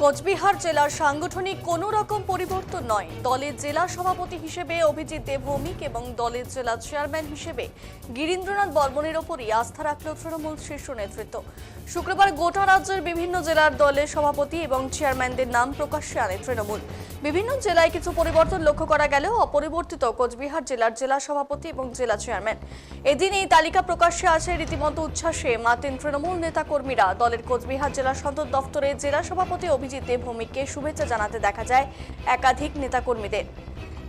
কোচবিহার জেলার সাংগঠনিক কোনো রকম পরিবর্তন নয়। দলের জেলা সভাপতি হিসেবে অভিজিৎ দেবভৌমিক এবং দলের জেলা চেয়ারম্যান হিসেবে গিরীন্দ্রনাথ বর্মনের ওপরই আস্থা রাখল তৃণমূল শীর্ষ নেতৃত্ব। শুক্রবার গোটা রাজ্যের বিভিন্ন জেলার দলের সভাপতি এবং চেয়ারম্যানদের নাম প্রকাশ্যে আনে তৃণমূল। বিভিন্ন জেলায় কিছু পরিবর্তন লক্ষ্য করা গেলেও অপরিবর্তিত কোচবিহার জেলার জেলা সভাপতি এবং জেলা চেয়ারম্যান। এদিন এই তালিকা প্রকাশ্যে আসে রীতিমতো উচ্ছ্বাসে। মাতেন তৃণমূল নেতা কর্মীরা দলের কোচবিহার জেলা সদর দফতরে জেলা সভাপতি অভিজিৎ দেবভৌমিককে শুভেচ্ছা জানাতে দেখা যায় একাধিক নেতাকর্মীদের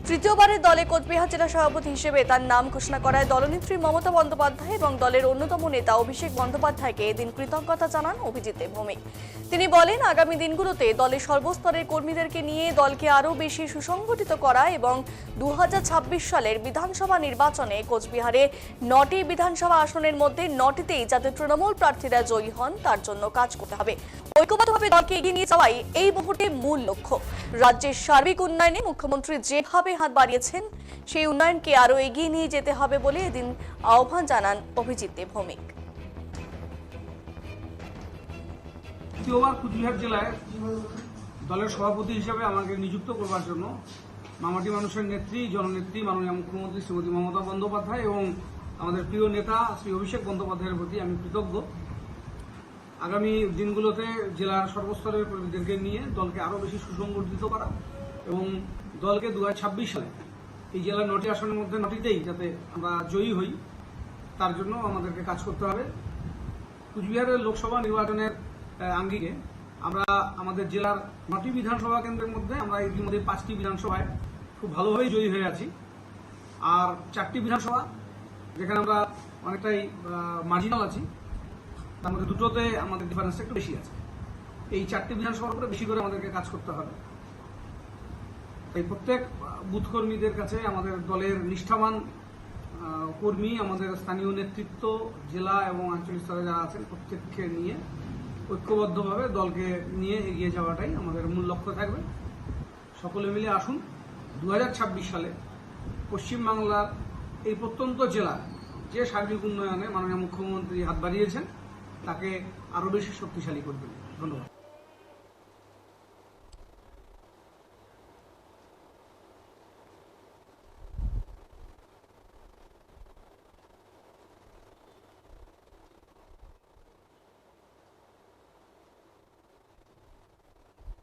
তৃতীয়বারের দলে কোচবিহার জেলা সভাপতি হিসেবে তার নাম ঘোষণা করায় দলনেত্রী মমতা বন্দ্যোপাধ্যায় এবং দলের অন্যতম নেতা অভিষেক বন্দ্যোপাধ্যায়কে এদিন কৃতজ্ঞতা জানান অভিজিৎ দেবভৌমিক। তিনি বলেন, আগামী দিনগুলোতে দলের সর্বস্তরের কর্মীদেরকে নিয়ে দলকে আরও বেশি সুসংগঠিত করা এবং দু হাজার ছাব্বিশ সালের বিধানসভা নির্বাচনে কোচবিহারে নটি বিধানসভা আসনের মধ্যে নটিতেই যাতে তৃণমূল প্রার্থীরা জয়ী হন, তার জন্য কাজ করতে হবে। ঐক্যবদ্ধভাবে দলকে এগিয়ে নিয়ে যাওয়াই এই মুহূর্তে মূল লক্ষ্য। রাজ্যের সার্বিক উন্নয়নে মুখ্যমন্ত্রী যেভাবে হাত বাড়িয়েছেন, সেই উন্নয়নকে আরও এগিয়ে নিয়ে যেতে হবে বলে এদিন আহ্বান জানান অভিজিৎ দ্বিতীয়বার কুচবিহার জেলায় দলের সভাপতি হিসাবে আমাকে নিযুক্ত করবার জন্য মামাটি মানুষের নেত্রী, জননেত্রী মাননীয় মুখ্যমন্ত্রী শ্রীমতী মমতা বন্দ্যোপাধ্যায় এবং আমাদের প্রিয় নেতা শ্রী অভিষেক বন্দ্যোপাধ্যায়ের প্রতি আমি কৃতজ্ঞ। আগামী দিনগুলোতে জেলার সর্বস্তরের কর্মীদেরকে নিয়ে দলকে আরও বেশি সুসংগঠিত করা এবং দলকে দু হাজার ছাব্বিশ সালে এই জেলার নটি আসনের মধ্যে নটিতেই যাতে আমরা জয়ী হই, তার জন্য আমাদেরকে কাজ করতে হবে। কুচবিহারের লোকসভা নির্বাচনের আঙ্গিকে আমরা আমাদের জেলার নটি বিধানসভা কেন্দ্রের মধ্যে আমরা ইতিমধ্যে পাঁচটি বিধানসভায় খুব ভালোভাবেই জয়ী হয়ে আছি। আর চারটি বিধানসভা, যেখানে আমরা অনেকটাই মার্জিনাল আছি, তার মধ্যে দুটোতে আমাদের ডিফারেন্সটা একটু বেশি আছে। এই চারটি বিধানসভার উপরে বেশি করে আমাদেরকে কাজ করতে হবে। তাই প্রত্যেক বুথ কর্মীদের কাছে আমাদের দলের নিষ্ঠাবান কর্মী, আমাদের স্থানীয় নেতৃত্ব, জেলা এবং আঞ্চলিক স্তরে যারা আছেন, প্রত্যেককে নিয়ে ঐক্যবদ্ধভাবে দলকে নিয়ে এগিয়ে যাওয়াটাই আমাদের মূল লক্ষ্য থাকবে। সকলে মিলে আসুন। দু হাজার ছাব্বিশ সালে পশ্চিমবাংলার এই প্রত্যন্ত জেলা যে সার্বিক উন্নয়নে মাননীয় মুখ্যমন্ত্রী হাত বাড়িয়েছেন, তাকে আরও বেশি শক্তিশালী করবেন। ধন্যবাদ।